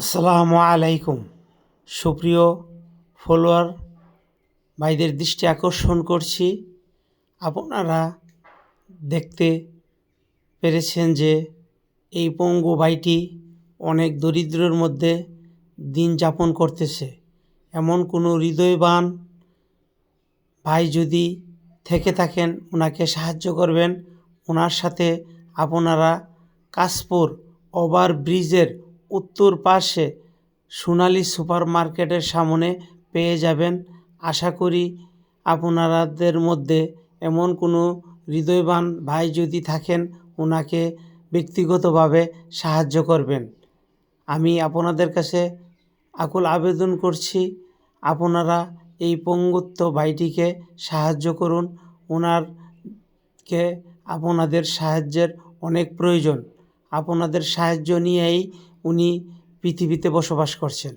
আসসালামু আলাইকুম। সুপ্রিয় ফলোয়ার, ভাইদের দৃষ্টি আকর্ষণ করছি। আপনারা দেখতে পেরেছেন যে এই পঙ্গু ভাইটি অনেক দরিদ্রের মধ্যে দিন যাপন করতেছে। এমন কোনো হৃদয়বান ভাই যদি থেকে থাকেন ওনাকে সাহায্য করবেন। ওনার সাথে আপনারা কাশপুর ওভার ব্রিজের উত্তর পাশে সোনালী সুপার মার্কেটের সামনে পেয়ে যাবেন। আশা করি আপনারাদের মধ্যে এমন কোনো হৃদয়বান ভাই যদি থাকেন ওনাকে ব্যক্তিগতভাবে সাহায্য করবেন। আমি আপনাদের কাছে আকুল আবেদন করছি, আপনারা এই পঙ্গুত্ব ভাইটিকে সাহায্য করুন। ওনারকে আপনাদের সাহায্যের অনেক প্রয়োজন। আপনাদের সাহায্য নিয়েই উনি পৃথিবীতে বসবাস করছেন।